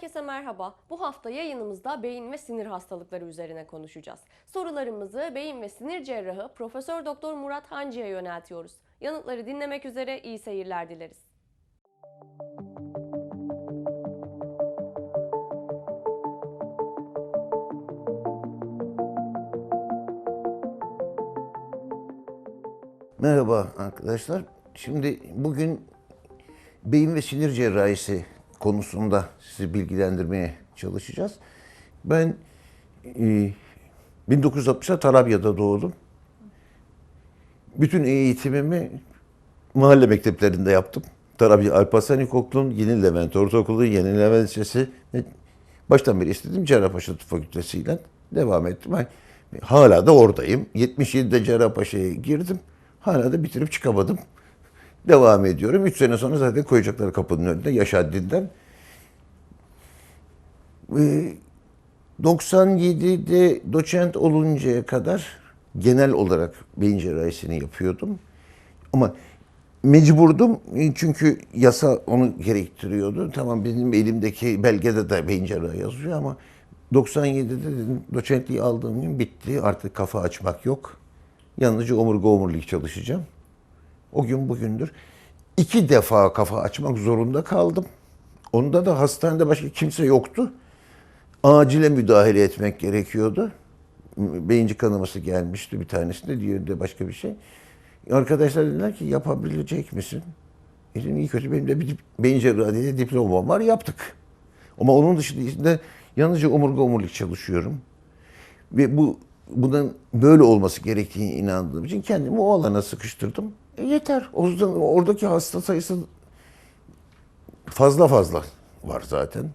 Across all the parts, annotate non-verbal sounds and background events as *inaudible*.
Herkese merhaba. Bu hafta yayınımızda beyin ve sinir hastalıkları üzerine konuşacağız. Sorularımızı beyin ve sinir cerrahı Profesör Doktor Murat Hancı'ya yöneltiyoruz. Yanıtları dinlemek üzere iyi seyirler dileriz. Merhaba arkadaşlar. Şimdi bugün beyin ve sinir cerrahisi konusunda sizi bilgilendirmeye çalışacağız. Ben e, 1960'da Tarabya'da doğdum. Bütün eğitimimi mahalle mekteplerinde yaptım. Tarabya Alparslan İlkokulu'nun, Yeni Levent Ortaokulu, Yeni Levent Lisesi. Baştan beri istedim Cerrahpaşa Tıp Fakültesiyle devam ettim. Hala da oradayım. 77'de Cerrahpaşa'ya girdim. Hala da bitirip çıkamadım. Devam ediyorum. 3 sene sonra zaten koyacaklar kapının önünde yaş haddinden. Ee, 97'de doçent oluncaya kadar genel olarak beyin cerrahisini yapıyordum. Ama mecburdum çünkü yasa onu gerektiriyordu. Tamam benim elimdeki belgede de beyin cerrahı yazıyor ama 97'de dedim doçentliği aldığım gün bitti. Artık kafa açmak yok. Yalnızca omurga omurilik çalışacağım. O gün bugündür. İki defa kafa açmak zorunda kaldım. Onda da hastanede başka kimse yoktu. Acile müdahale etmek gerekiyordu. Beyinci kanaması gelmişti bir tanesinde, diğerinde başka bir şey. Arkadaşlar dediler ki yapabilecek misin? E Dedim iyi kötü benim de bir beyin cerrahı diye diplomam var yaptık. Ama onun dışında yalnızca omurga omurilik çalışıyorum. Ve bu bunun böyle olması gerektiğini inandığım için kendimi o alana sıkıştırdım. E yeter. O yüzden oradaki hasta sayısı fazla fazla var zaten.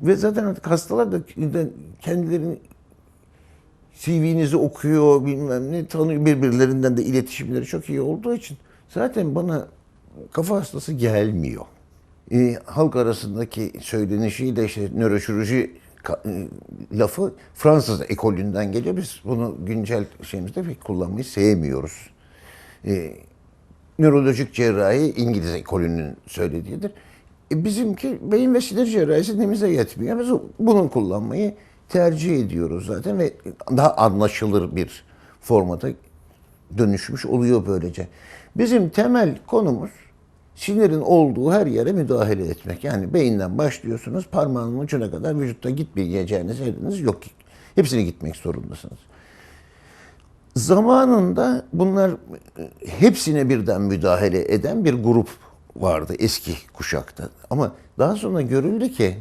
Ve zaten artık hastalar da kendilerini CV'nizi okuyor bilmem ne tanıyor birbirlerinden de iletişimleri çok iyi olduğu için zaten bana kafa hastası gelmiyor. E, halk arasındaki söylenişiyle işte nöroşirurji e, lafı Fransız ekolünden geliyor. Biz bunu güncel şeyimizde pek kullanmayı sevmiyoruz. E, nörolojik cerrahi İngiliz ekolünün söylediğidir. E, bizimki beyin ve sinir cerrahisi nemize yetmiyor. Biz bunu kullanmayı tercih ediyoruz zaten ve daha anlaşılır bir formata dönüşmüş oluyor böylece. Bizim temel konumuz sinirin olduğu her yere müdahale etmek. Yani beyinden başlıyorsunuz parmağının ucuna kadar vücutta gitmeyeceğiniz yeriniz yok. Hepsine gitmek zorundasınız. Zamanında bunlar e, hepsine birden müdahale eden bir grup vardı eski kuşakta. Ama daha sonra görüldü ki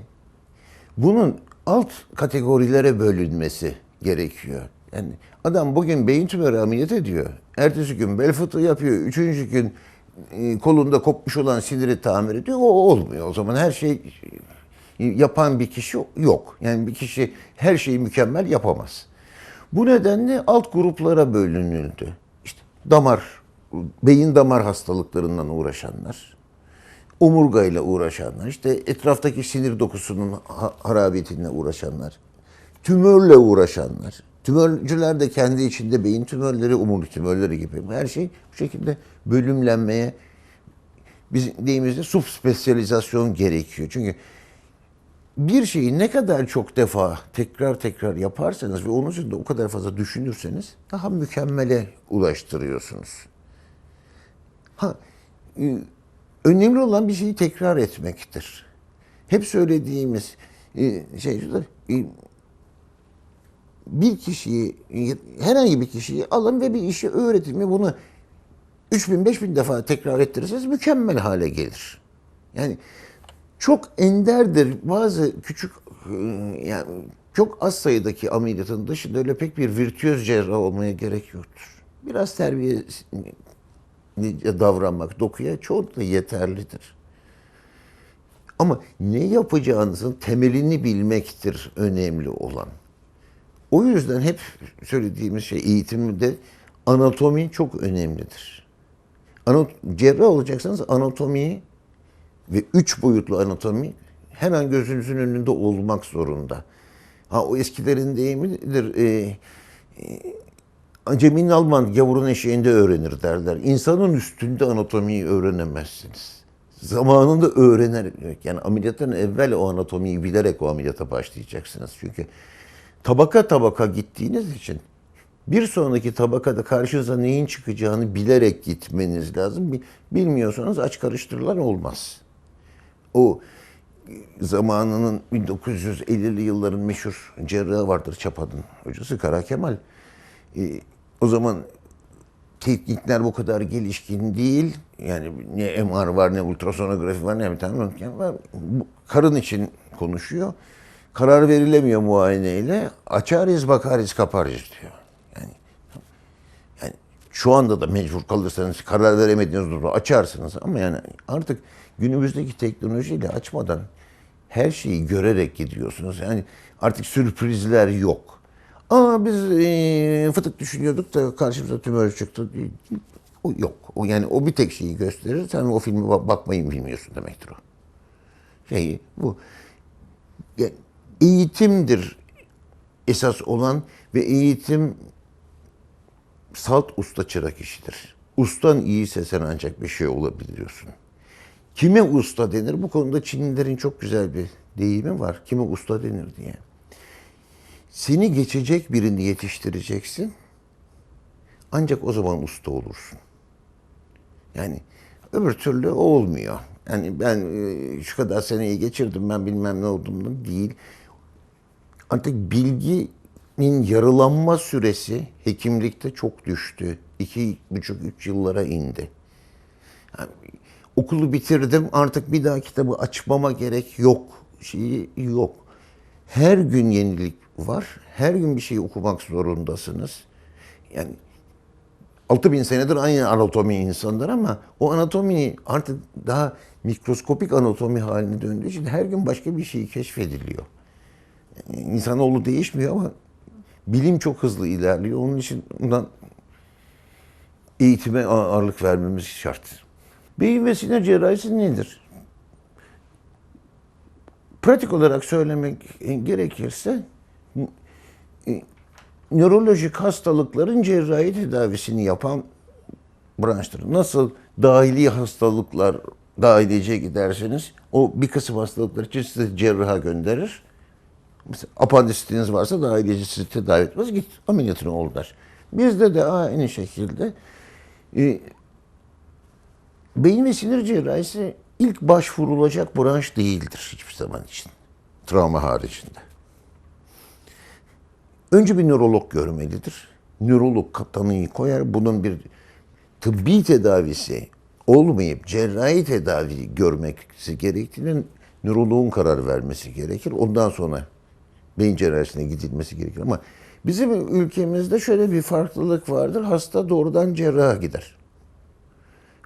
bunun alt kategorilere bölünmesi gerekiyor. Yani adam bugün beyin tümörü ameliyat ediyor. Ertesi gün bel fıtığı yapıyor. Üçüncü gün e, kolunda kopmuş olan siniri tamir ediyor. O olmuyor. O zaman her şey e, yapan bir kişi yok. Yani bir kişi her şeyi mükemmel yapamaz. Bu nedenle alt gruplara bölünüldü. İşte damar, beyin damar hastalıklarından uğraşanlar, omurgayla uğraşanlar, işte etraftaki sinir dokusunun ha- harabiyetiyle uğraşanlar, tümörle uğraşanlar, tümörcüler de kendi içinde beyin tümörleri, omurilik tümörleri gibi her şey bu şekilde bölümlenmeye bizim deyimizde subspesyalizasyon gerekiyor. Çünkü bir şeyi ne kadar çok defa tekrar tekrar yaparsanız ve onun üzerinde o kadar fazla düşünürseniz daha mükemmele ulaştırıyorsunuz. Ha, e, önemli olan bir şeyi tekrar etmektir. Hep söylediğimiz e, şey e, bir kişiyi, herhangi bir kişiyi alın ve bir işi öğretin ve bunu 3000 5000 defa tekrar ettirirseniz mükemmel hale gelir. Yani çok enderdir bazı küçük yani çok az sayıdaki ameliyatın dışında öyle pek bir virtüöz cerrah olmaya gerek yoktur. Biraz terbiye davranmak dokuya da yeterlidir. Ama ne yapacağınızın temelini bilmektir önemli olan. O yüzden hep söylediğimiz şey eğitimde anatomi çok önemlidir. Anat cerrah olacaksanız anatomiyi ve üç boyutlu anatomi hemen gözünüzün önünde olmak zorunda. Ha o eskilerin deyimidir. E, e, Cemil Alman gavurun eşeğinde öğrenir derler. İnsanın üstünde anatomiyi öğrenemezsiniz. zamanında öğrenerek yani ameliyattan evvel o anatomiyi bilerek o ameliyata başlayacaksınız. Çünkü tabaka tabaka gittiğiniz için bir sonraki tabakada karşınıza neyin çıkacağını bilerek gitmeniz lazım. Bi- Bilmiyorsanız aç karıştırılan olmaz. O zamanının 1950'li yılların meşhur cerrahı vardır Çapa'nın hocası Kara Kemal. Ee, o zaman teknikler bu kadar gelişkin değil. Yani ne MR var ne ultrasonografi var ne bir tane röntgen var. Bu Karın için konuşuyor. Karar verilemiyor muayeneyle. Açarız bakarız kaparız diyor. Yani yani şu anda da mecbur kalırsanız karar veremediğiniz durumda açarsınız ama yani artık günümüzdeki teknolojiyle açmadan her şeyi görerek gidiyorsunuz. Yani artık sürprizler yok. Aa biz eee, fıtık düşünüyorduk da karşımıza tümör çıktı. O yok. O yani o bir tek şeyi gösterir. Sen o filmi bak- bakmayı bilmiyorsun demektir o. Şeyi bu. Yani eğitimdir esas olan ve eğitim salt usta çırak işidir. Ustan iyiyse sen ancak bir şey olabiliyorsun. Kime usta denir? Bu konuda Çinlilerin çok güzel bir deyimi var. Kime usta denir diye. Seni geçecek birini yetiştireceksin. Ancak o zaman usta olursun. Yani öbür türlü olmuyor. Yani ben e, şu kadar seneyi geçirdim ben bilmem ne oldum değil. Artık bilginin yarılanma süresi hekimlikte çok düştü. İki buçuk, üç yıllara indi. Yani okulu bitirdim artık bir daha kitabı açmama gerek yok. Şeyi yok. Her gün yenilik var. Her gün bir şey okumak zorundasınız. Yani 6000 senedir aynı anatomi insanlar ama o anatomi artık daha mikroskopik anatomi haline döndüğü için her gün başka bir şey keşfediliyor. Yani İnsanoğlu değişmiyor ama bilim çok hızlı ilerliyor. Onun için bundan eğitime ağırlık vermemiz şart. Beyin ve sinir cerrahisi nedir? Pratik olarak söylemek gerekirse e, nörolojik hastalıkların cerrahi tedavisini yapan branştır. Nasıl dahili hastalıklar dahiliyeciye giderseniz o bir kısım hastalıklar için sizi cerraha gönderir. Mesela apandisitiniz varsa dahiliyeci sizi tedavi etmez. Git ameliyatını ol der. Bizde de aynı şekilde e, beyin ve sinir cerrahisi ilk başvurulacak branş değildir hiçbir zaman için. Travma haricinde. Önce bir nörolog görmelidir. Nörolog tanıyı koyar. Bunun bir tıbbi tedavisi olmayıp cerrahi tedavi görmesi gerektiğinin nöroloğun karar vermesi gerekir. Ondan sonra beyin cerrahisine gidilmesi gerekir. Ama bizim ülkemizde şöyle bir farklılık vardır. Hasta doğrudan cerraha gider.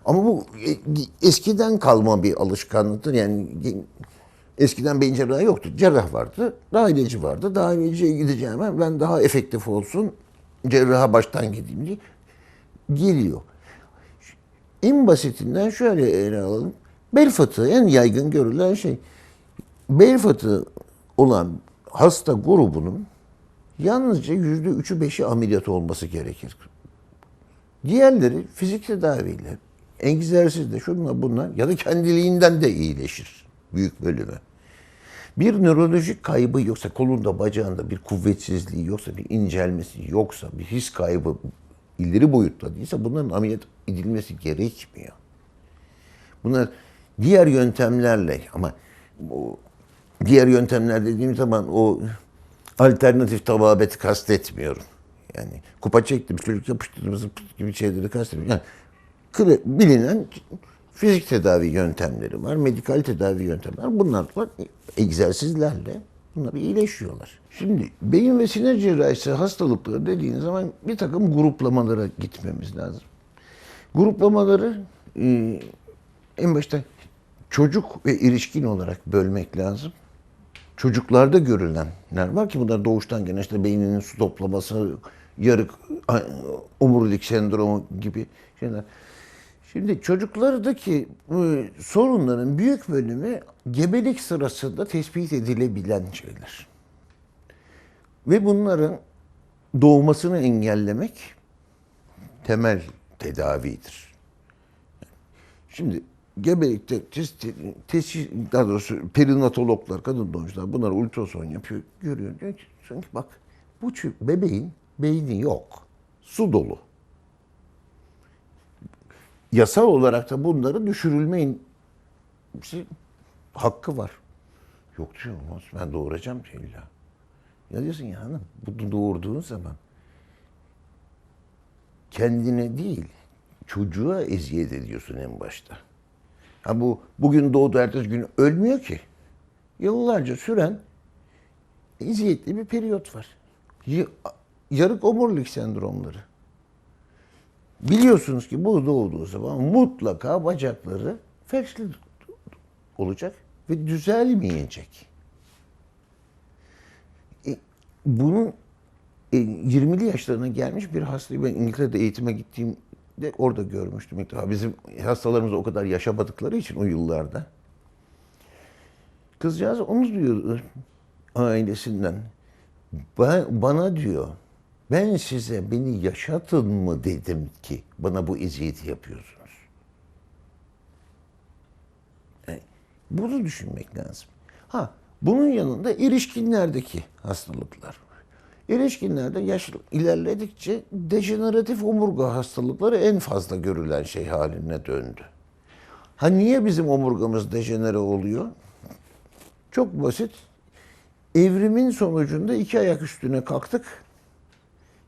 Ama bu e- eskiden kalma bir alışkanlıktır. Yani eskiden beyin cerrahı yoktu. Cerrah vardı, dahiliyeci vardı. Dahiliyeciye gideceğime ben daha efektif olsun, cerraha baştan gideyim diye geliyor. En basitinden şöyle ele alalım. Bel fıtığı en yaygın görülen şey. Bel fıtığı olan hasta grubunun yalnızca yüzde üçü beşi ameliyat olması gerekir. Diğerleri fizik tedaviyle, egzersizle, şunla bunlar ya da kendiliğinden de iyileşir büyük bölümü. Bir nörolojik kaybı yoksa kolunda bacağında bir kuvvetsizliği yoksa bir incelmesi yoksa bir his kaybı ileri boyutta değilse bunların ameliyat edilmesi gerekmiyor. Bunlar diğer yöntemlerle ama o diğer yöntemler dediğim zaman o alternatif tababeti kastetmiyorum. Yani kupa çektim, çocuk yapıştırdım, gibi şeyleri kastetmiyorum. Yani bilinen fizik tedavi yöntemleri var, medikal tedavi yöntemleri var. Bunlarla egzersizlerle bunlar iyileşiyorlar. Şimdi beyin ve sinir cerrahisi hastalıkları dediğiniz zaman bir takım gruplamalara gitmemiz lazım. Gruplamaları e, en başta çocuk ve erişkin olarak bölmek lazım. Çocuklarda görülenler var ki bunlar doğuştan gene işte beyninin su toplaması, yarık omurilik sendromu gibi şeyler. Şimdi çocuklardaki e, sorunların büyük bölümü gebelik sırasında tespit edilebilen şeyler. Ve bunların doğmasını engellemek temel tedavidir. Şimdi gebelikte tes- daha doğrusu perinatologlar, kadın doğumcular bunlar ultrason yapıyor. Görüyor. Diyor ki sanki bak bu bebeğin beyni yok. Su dolu. Yasal olarak da bunları düşürülmeyin hakkı var. Yok diyor olmaz. Ben doğuracağım diyor illa. Ya diyorsun ya hanım bunu doğurduğun zaman kendine değil çocuğa eziyet ediyorsun en başta. Ha bu bugün doğdu ertesi gün ölmüyor ki. Yıllarca süren eziyetli bir periyot var. Yarık omurilik sendromları. Biliyorsunuz ki bu doğduğu zaman mutlaka bacakları felçli olacak ve düzelmeyecek. E, bunun e, 20'li yaşlarına gelmiş bir hastayı ben İngiltere'de eğitime gittiğimde orada görmüştüm ilk. Bizim hastalarımız o kadar yaşamadıkları için o yıllarda. Kızcağız onu diyor ailesinden. "Ba- bana diyor ben size beni yaşatın mı dedim ki bana bu eziyeti yapıyorsunuz. Yani bunu düşünmek lazım. Ha bunun yanında erişkinlerdeki hastalıklar. Erişkinlerde yaş ilerledikçe dejeneratif omurga hastalıkları en fazla görülen şey haline döndü. Ha niye bizim omurgamız dejenere oluyor? Çok basit. Evrimin sonucunda iki ayak üstüne kalktık.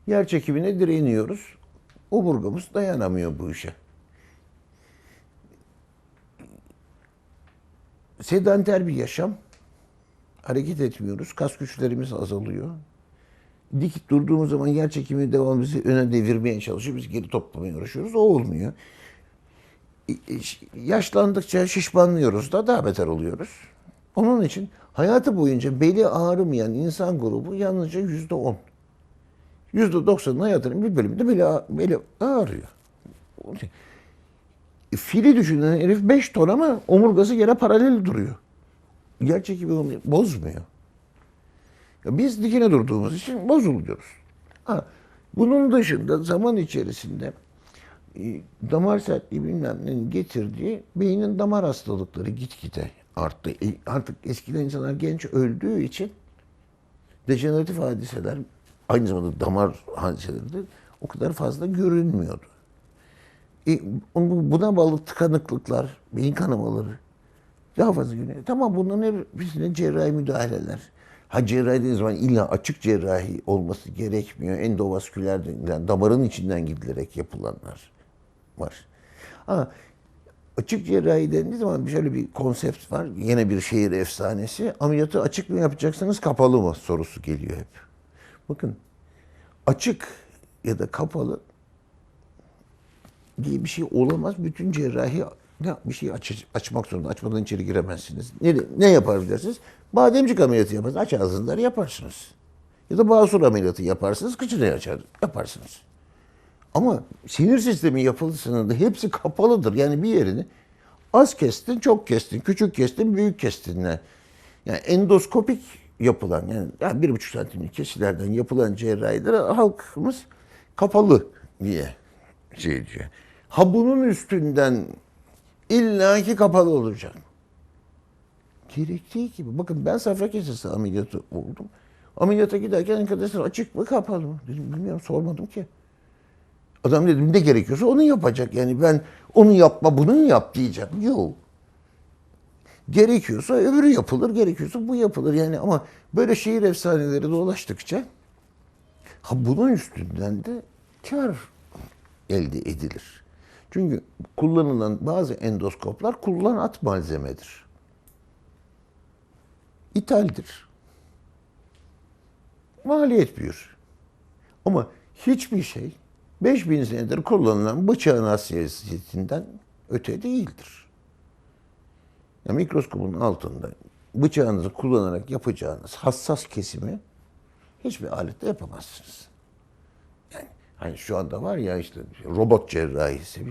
Yer çekimine direniyoruz. Omurgamız dayanamıyor bu işe. Sedanter bir yaşam. Hareket etmiyoruz. Kas güçlerimiz azalıyor. Dik durduğumuz zaman yer çekimi devamlı bizi öne devirmeye çalışıyor. Biz geri toplamaya uğraşıyoruz. O olmuyor. E, e, Yaşlandıkça şişmanlıyoruz da daha beter oluyoruz. Onun için hayatı boyunca beli ağrımayan insan grubu yalnızca yüzde on. Yüzde doksanın hayatının bir bölümünde beli, ağ- beli ağrıyor. E, Fili düşünen herif 5 ton ama omurgası yere paralel duruyor. Yer çekimi onu bozmuyor. Ya biz dikine durduğumuz için bozuluyoruz. Ha, bunun dışında zaman içerisinde e, damar sertliği bilmem nenin getirdiği beynin damar hastalıkları gitgide arttı. E, artık eskiden insanlar genç öldüğü için dejeneratif hadiseler aynı zamanda damar hadiseleri de o kadar fazla görünmüyordu. E, bu- buna bağlı tıkanıklıklar, beyin kanamaları daha fazla görünüyor. Tamam bunların hepsine cerrahi müdahaleler. Ha cerrahi dediğiniz zaman illa açık cerrahi olması gerekmiyor. Endovasküler denilen damarın içinden gidilerek yapılanlar var. Ha, açık cerrahi dendiği zaman şöyle bir konsept var. Yine bir şehir efsanesi. Ameliyatı açık mı yapacaksınız, kapalı mı sorusu geliyor hep. Bakın açık ya da kapalı diye bir şey olamaz. Bütün cerrahi ne bir şey aç, açmak zorunda. Açmadan içeri giremezsiniz. Ne, ne yapabilirsiniz? Bademcik ameliyatı yaparsınız. Aç ağzınları yaparsınız. Ya da basur ameliyatı yaparsınız. Kıçını açar yaparsınız. Ama sinir sistemi yapılısının da hepsi kapalıdır. Yani bir yerini az kestin, çok kestin, küçük kestin, büyük kestinle. Yani endoskopik yapılan yani, bir buçuk santimlik kesilerden yapılan cerrahilere halkımız kapalı diye şey diyor. Ha bunun üstünden illaki kapalı olacak. Gerektiği gibi. Bakın ben safra kesesi ameliyatı oldum. Ameliyata giderken arkadaşlar açık mı kapalı mı? Dedim bilmiyorum sormadım ki. Adam dedim ne gerekiyorsa onu yapacak. Yani ben onu yapma bunu yap diyeceğim. Yok. Gerekiyorsa öbürü yapılır, gerekiyorsa bu yapılır. Yani ama böyle şehir efsaneleri dolaştıkça ha bunun üstünden de kar elde edilir. Çünkü kullanılan bazı endoskoplar kullanat malzemedir. İthaldir. Maliyet büyür. Ama hiçbir şey 5000 senedir kullanılan bıçağın hassasiyetinden öte değildir. Ya mikroskopun altında bıçağınızı kullanarak yapacağınız hassas kesimi hiçbir alette yapamazsınız. Yani hani şu anda var ya işte robot cerrahisi.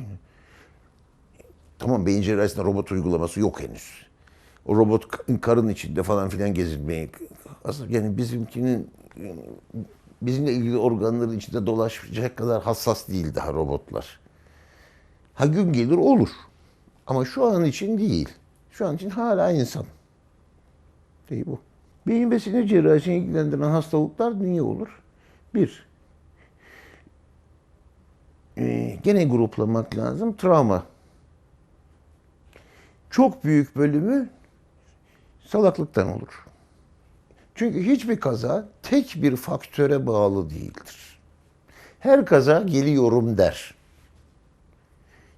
Tamam beyin cerrahisinde robot uygulaması yok henüz. O robot karın içinde falan filan gezinmeye aslında yani bizimkinin bizimle ilgili organların içinde dolaşacak kadar hassas değil daha robotlar. Ha gün gelir olur. Ama şu an için değil. Şu an için hala insan. Şey bu. Beyin ve sinir cerrahisini ilgilendiren hastalıklar niye olur? Bir, e, gene gruplamak lazım. Travma. Çok büyük bölümü salaklıktan olur. Çünkü hiçbir kaza tek bir faktöre bağlı değildir. Her kaza geliyorum der.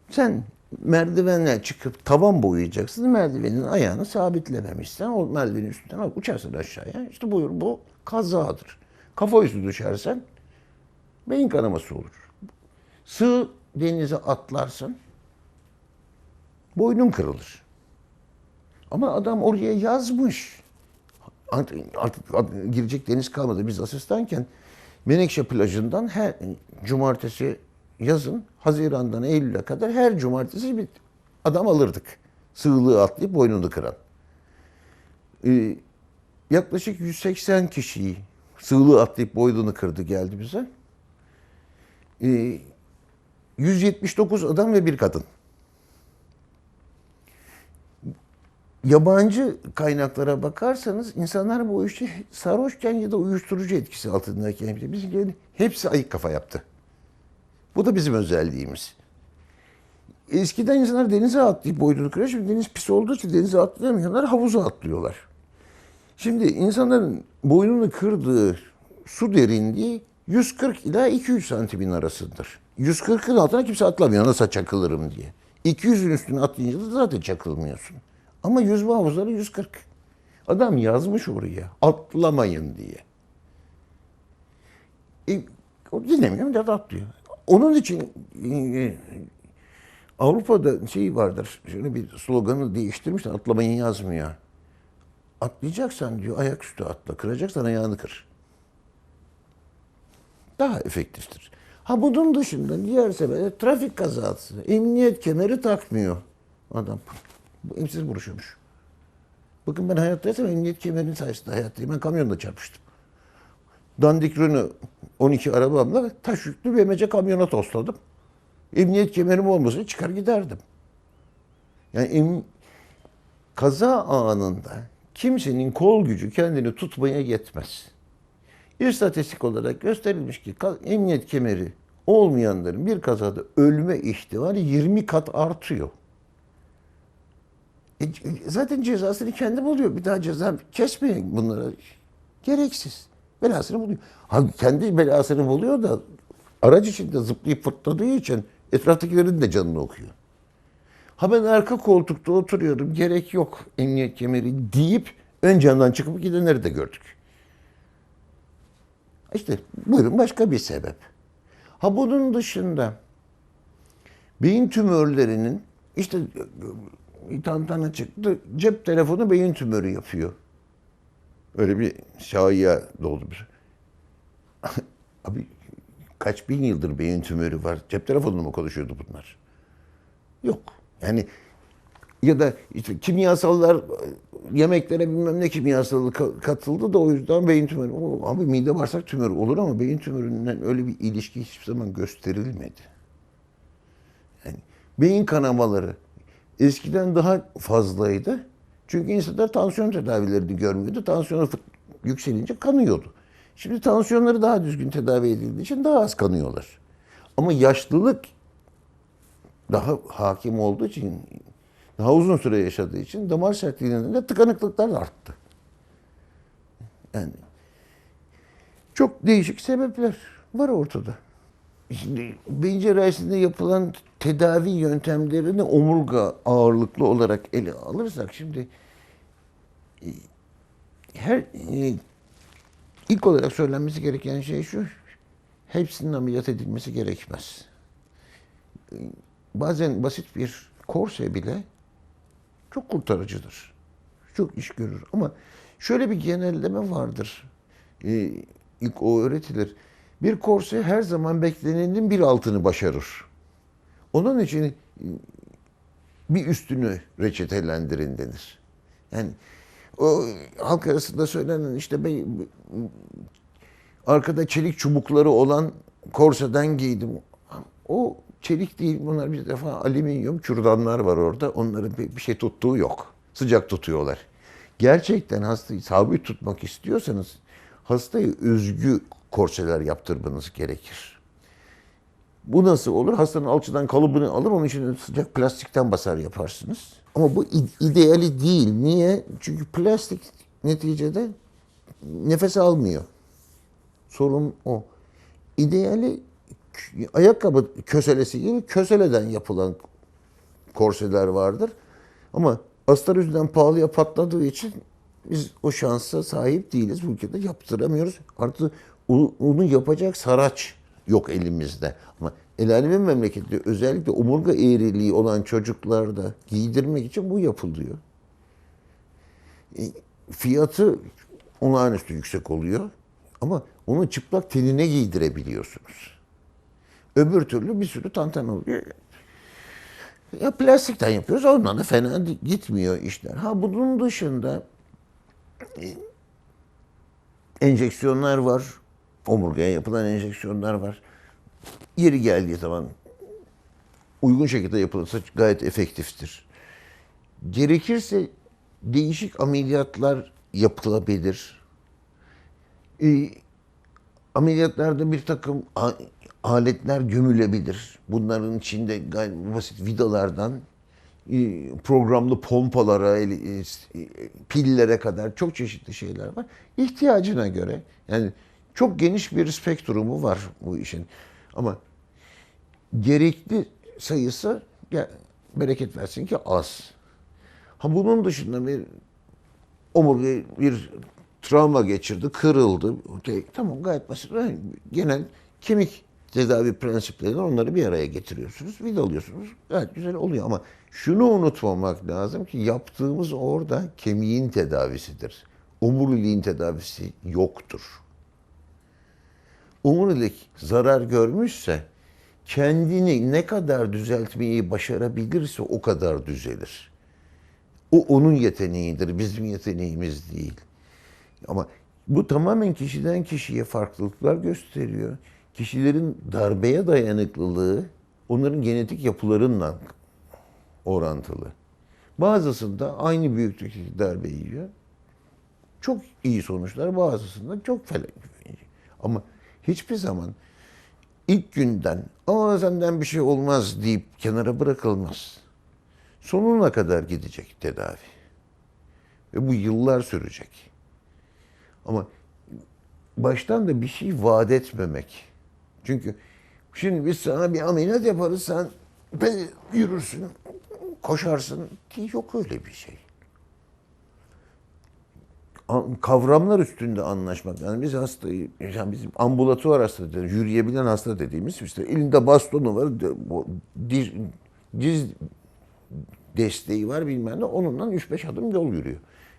Sen merdivenle çıkıp tavan boyayacaksın. Merdivenin ayağını sabitlememişsen o merdivenin üstünden uçarsın aşağıya. İşte buyur bu kazadır. Kafa üstü düşersen beyin kanaması olur. Sığ denize atlarsın boynun kırılır. Ama adam oraya yazmış. Artık, artık, artık girecek deniz kalmadı. Biz asistanken Menekşe plajından her cumartesi yazın Haziran'dan Eylül'e kadar her cumartesi bir adam alırdık. Sığlığı atlayıp boynunu kıran. Ee, yaklaşık 180 kişiyi sığlığı atlayıp boynunu kırdı geldi bize. Ee, 179 adam ve bir kadın. Yabancı kaynaklara bakarsanız insanlar bu işi sarhoşken ya da uyuşturucu etkisi altındayken yapıyor. Bizimkilerin hepsi ayık kafa yaptı. Bu da bizim özelliğimiz. Eskiden insanlar denize atlayıp boynunu kırıyor. Şimdi deniz pis olduğu için denize atlayamıyorlar, havuza atlıyorlar. Şimdi insanların boynunu kırdığı su derinliği 140 ila 200 santimin arasındır. 140'ın altına kimse atlamıyor nasıl çakılırım diye. 200'ün üstüne atlayınca da zaten çakılmıyorsun. Ama yüzme havuzları 140. Adam yazmış oraya atlamayın diye. E, o dinlemiyor da atlıyor. Onun için e, Avrupa'da şey vardır. Şöyle bir sloganı değiştirmişler. Atlamayın yazmıyor. Atlayacaksan diyor ayaküstü atla. Kıracaksan ayağını kır. Daha efektiftir. Ha bunun dışında diğer sebep trafik kazası. Emniyet kemeri takmıyor adam. Emsiz vuruşuyormuş. Bakın ben hayattaysam emniyet kemerinin sayesinde hayattayım. Ben kamyonla çarpıştım. Dandik Renault 12 arabamla taş yüklü BMC kamyona tosladım. Emniyet kemerim olmasın çıkar giderdim. Yani em- kaza anında kimsenin kol gücü kendini tutmaya yetmez. İstatistik olarak gösterilmiş ki emniyet kemeri olmayanların bir kazada ölme ihtimali 20 kat artıyor. E, zaten cezasını kendi buluyor. Bir daha ceza kesmeyin bunlara. Gereksiz. Belasını buluyor. Ha, kendi belasını buluyor da araç içinde zıplayıp fırtladığı için etraftakilerin de canını okuyor. Ha ben arka koltukta oturuyorum gerek yok emniyet kemeri deyip ön camdan çıkıp gidenleri de gördük. İşte buyurun başka bir sebep. Ha bunun dışında beyin tümörlerinin işte tantana çıktı cep telefonu beyin tümörü yapıyor. Öyle bir şaya doldu bir. *laughs* Abi kaç bin yıldır beyin tümörü var. Cep telefonunu mu konuşuyordu bunlar? Yok. Yani ya da işte kimyasallar yemeklere bilmem ne kimyasalı ka- katıldı da o yüzden beyin tümörü. O, abi mide bağırsak tümörü olur ama beyin tümöründen öyle bir ilişki hiçbir zaman gösterilmedi. Yani beyin kanamaları eskiden daha fazlaydı. Çünkü insanlar tansiyon tedavilerini görmüyordu. Tansiyonu yükselince kanıyordu. Şimdi tansiyonları daha düzgün tedavi edildiği için daha az kanıyorlar. Ama yaşlılık daha hakim olduğu için, daha uzun süre yaşadığı için damar sertliğinden de tıkanıklıklar arttı. Yani çok değişik sebepler var ortada. Şimdi beyin cerrahisinde yapılan tedavi yöntemlerini omurga ağırlıklı olarak ele alırsak şimdi e, her e, ilk olarak söylenmesi gereken şey şu. Hepsinin ameliyat edilmesi gerekmez. E, Bazen basit bir korse bile çok kurtarıcıdır. Çok iş görür. Ama şöyle bir genelleme vardır. İlk o öğretilir. Bir korse her zaman beklenenin bir altını başarır. Onun için e, bir üstünü reçetelendirin denir. Yani o halk arasında söylenen işte be- arkada çelik çubukları olan korseden giydim. O çelik değil bunlar bir defa alüminyum kürdanlar var orada. Onların bir, bir şey tuttuğu yok. Sıcak tutuyorlar. Gerçekten hastayı sabit tutmak istiyorsanız hastaya özgü korseler yaptırmanız gerekir. Bu nasıl olur? Hastanın alçıdan kalıbını alır, onun için sıcak plastikten basar yaparsınız. Ama bu ideali değil. Niye? Çünkü plastik neticede nefes almıyor. Sorun o. İdeali ayakkabı köselesi gibi köseleden yapılan korseler vardır. Ama astar yüzünden pahalıya patladığı için biz o şansa sahip değiliz. Bu ülkede yaptıramıyoruz. Artı onu, onu yapacak saraç yok elimizde. Ama el alemin memleketinde özellikle omurga eğriliği olan çocuklarda giydirmek için bu yapılıyor. E, Fiyatı olağanüstü yüksek oluyor. Ama onu çıplak tenine giydirebiliyorsunuz. Öbür türlü bir sürü tantan oluyor. Ya plastikten yapıyoruz. Ondan da fena gitmiyor işler. Ha bunun dışında e, enjeksiyonlar var. Omurgaya yapılan enjeksiyonlar var. Yeri geldiği zaman uygun şekilde yapılırsa gayet efektiftir. Gerekirse değişik ameliyatlar yapılabilir. E, ameliyatlarda bir takım aletler gömülebilir. Bunların içinde basit vidalardan e, programlı pompalara, e, e, pillere kadar çok çeşitli şeyler var. İhtiyacına göre yani çok geniş bir spektrumu var bu işin. Ama gerekli sayısı ya, bereket versin ki az. Ha bunun dışında bir omurga bir travma geçirdi, kırıldı. Tamam gayet basit. Genel kemik tedavi prensiplerinden onları bir araya getiriyorsunuz, vidalıyorsunuz. Gayet güzel oluyor ama şunu unutmamak lazım ki yaptığımız orada kemiğin tedavisidir. Omuriliğin tedavisi yoktur. Omurilik zarar görmüşse kendini ne kadar düzeltmeyi başarabilirse o kadar düzelir. O onun yeteneğidir, bizim yeteneğimiz değil. Ama bu tamamen kişiden kişiye farklılıklar gösteriyor. Kişilerin darbeye dayanıklılığı onların genetik yapılarından orantılı. Bazısında aynı büyüklükteki darbe yiyor. Çok iyi sonuçlar, bazısında çok felak. Ama hiçbir zaman ilk günden ama senden bir şey olmaz deyip kenara bırakılmaz. Sonuna kadar gidecek tedavi. Ve bu yıllar sürecek. Ama baştan da bir şey vaat etmemek. Çünkü şimdi biz sana bir ameliyat yaparız sen yürürsün, koşarsın. Yok öyle bir şey. Kavramlar üstünde anlaşmak. Yani biz hastayı, yani bizim ambulatuar hasta dediğimiz, yürüyebilen hasta dediğimiz işte elinde bastonu var, diz, diz desteği var bilmem ne. Onunla 3-5 adım yol yürüyor.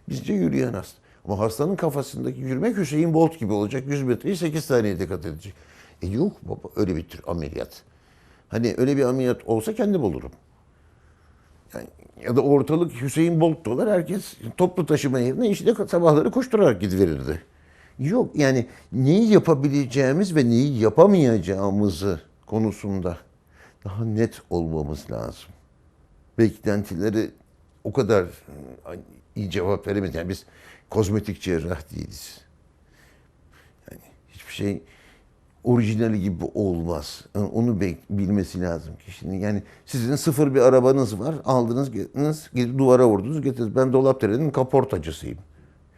Bizce yürüyen hasta. Ama hastanın kafasındaki yürümek Hüseyin Bolt gibi olacak. 100 metreyi 8 saniyede kat edecek. E yok baba öyle bir tür ameliyat. Hani öyle bir ameliyat olsa kendim olurum. Yani, ya da ortalık Hüseyin Bolt dolar herkes toplu taşıma yerine işte sabahları koşturarak gidiverirdi. Yok yani neyi yapabileceğimiz ve neyi yapamayacağımızı konusunda daha net olmamız lazım beklentileri o kadar iyi cevap veremeyiz. Yani biz kozmetik cerrah değiliz. Yani hiçbir şey orijinali gibi olmaz. Yani onu bilmesi lazım kişinin. Yani sizin sıfır bir arabanız var. Aldınız, gittiniz, gidip duvara vurdunuz, getirdiniz. Ben Dolapdere'nin kaportacısıyım.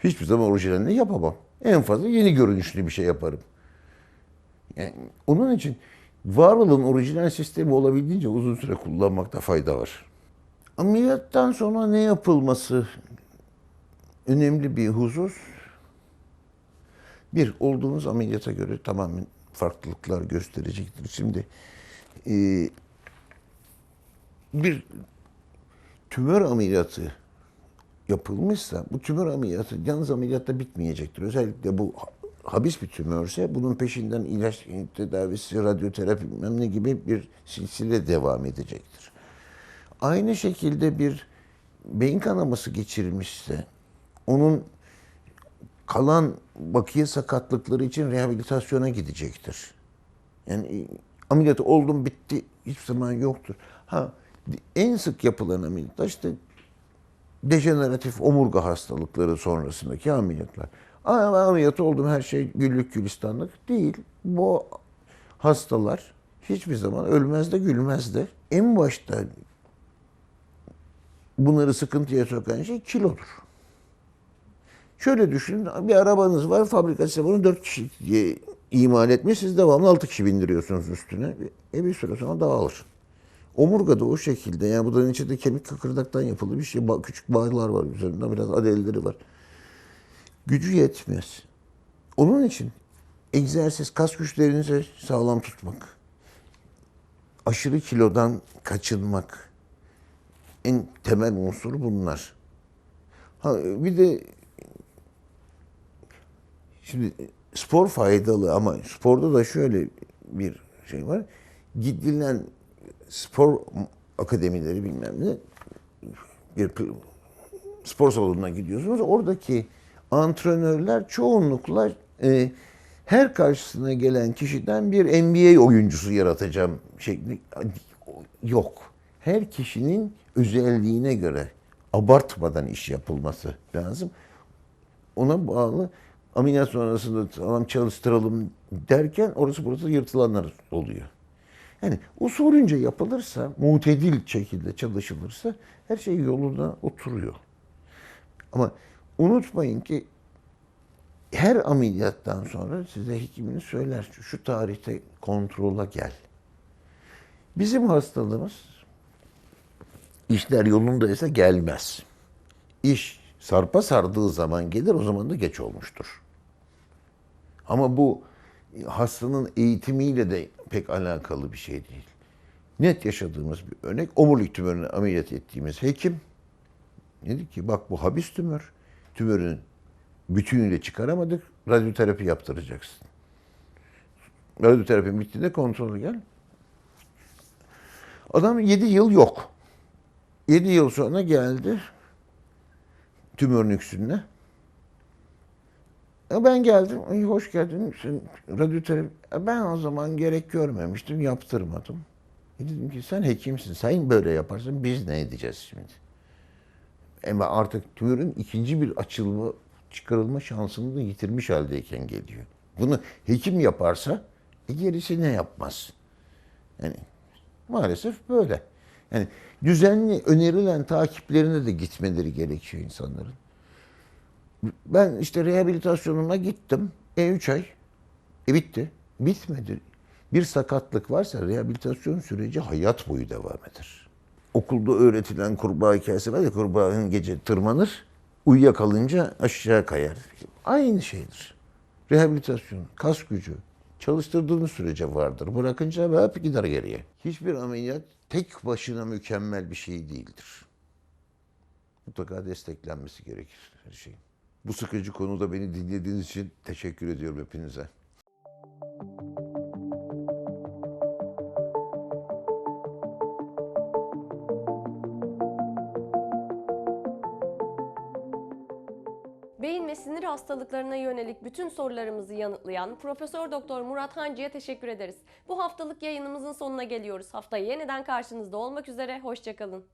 Hiçbir zaman orijinalini yapamam. En fazla yeni görünüşlü bir şey yaparım. Yani onun için var olan orijinal sistemi olabildiğince uzun süre kullanmakta fayda var. Ameliyattan sonra ne yapılması önemli bir husus. Bir, olduğunuz ameliyata göre tamamen farklılıklar gösterecektir. Şimdi e, bir tümör ameliyatı yapılmışsa bu tümör ameliyatı yalnız ameliyatta bitmeyecektir. Özellikle bu ha- habis bir tümörse bunun peşinden ilaç tedavisi, radyoterapi bilmem ne gibi bir silsile devam edecektir. Aynı şekilde bir beyin kanaması geçirmişse onun kalan bakiye sakatlıkları için rehabilitasyona gidecektir. Yani e, ameliyatı oldum bitti hiçbir zaman yoktur. Ha en sık yapılan ameliyatlar işte dejeneratif omurga hastalıkları sonrasındaki ameliyatlar. Ama ben ameliyat oldum her şey güllük gülistanlık değil. Bu hastalar hiçbir zaman ölmez de gülmez de. En başta bunları sıkıntıya sokan şey kilodur. Şöyle düşünün, bir arabanız var, fabrika size bunu 4 kişi imal etmiş, siz devamlı 6 kişi bindiriyorsunuz üstüne. E bir süre sonra dağılır. Omurga da o şekilde, yani bunların içinde kemik kıkırdaktan yapılı bir şey, küçük bağlar var üzerinde, biraz adelleri var. Gücü yetmez. Onun için egzersiz, kas güçlerinizi sağlam tutmak, aşırı kilodan kaçınmak, en temel unsur bunlar. Ha, bir de Şimdi spor faydalı ama sporda da şöyle bir şey var. Gidilen spor akademileri bilmem ne bir spor salonuna gidiyorsunuz. Oradaki antrenörler çoğunlukla e, her karşısına gelen kişiden bir NBA oyuncusu yaratacağım şekli yok. Her kişinin özelliğine göre abartmadan iş yapılması lazım ona bağlı ameliyat sonrasında tamam çalıştıralım derken orası burası yırtılanlar oluyor. Yani usulünce yapılırsa, mutedil şekilde çalışılırsa her şey yoluna oturuyor. Ama unutmayın ki her ameliyattan sonra size hekiminiz söyler şu tarihte kontrola gel. Bizim hastalığımız işler yolundaysa gelmez. İş sarpa sardığı zaman gelir o zaman da geç olmuştur. Ama bu hastanın eğitimiyle de pek alakalı bir şey değil. Net yaşadığımız bir örnek omurilik tümörünü ameliyat ettiğimiz hekim dedi ki bak bu habis tümör. Tümörün bütünüyle çıkaramadık. Radyoterapi yaptıracaksın. Radyoterapi bittiğinde kontrolü gel. Adam 7 yıl yok. 7 yıl sonra geldi tümörün üstünde. E Ben geldim, "Ay, hoş geldin, sen radyoterapi. E Ben o zaman gerek görmemiştim, yaptırmadım. E dedim ki sen hekimsin, sen böyle yaparsın, biz ne edeceğiz şimdi? Ama artık tümörün ikinci bir açılma, çıkarılma şansını da yitirmiş haldeyken geliyor. Bunu hekim yaparsa, e gerisi ne yapmaz? Yani maalesef böyle. Yani düzenli önerilen takiplerine de gitmeleri gerekiyor insanların. Ben işte rehabilitasyonuna gittim. E 3 ay. E bitti. Bitmedi. Bir sakatlık varsa rehabilitasyon süreci hayat boyu devam eder. Okulda öğretilen kurbağa hikayesi var ya kurbağanın gece tırmanır, uyuyakalınca aşağı kayar. Aynı şeydir. Rehabilitasyon, kas gücü çalıştırdığınız sürece vardır. Bırakınca hep gider geriye. Hiçbir ameliyat tek başına mükemmel bir şey değildir. Mutlaka desteklenmesi gerekir her şeyin. Bu sıkıcı konuda beni dinlediğiniz için teşekkür ediyorum hepinize. Beyin hastalıklarına yönelik bütün sorularımızı yanıtlayan Profesör Doktor Murat Hancı'ya teşekkür ederiz. Bu haftalık yayınımızın sonuna geliyoruz. Haftaya yeniden karşınızda olmak üzere, hoşçakalın.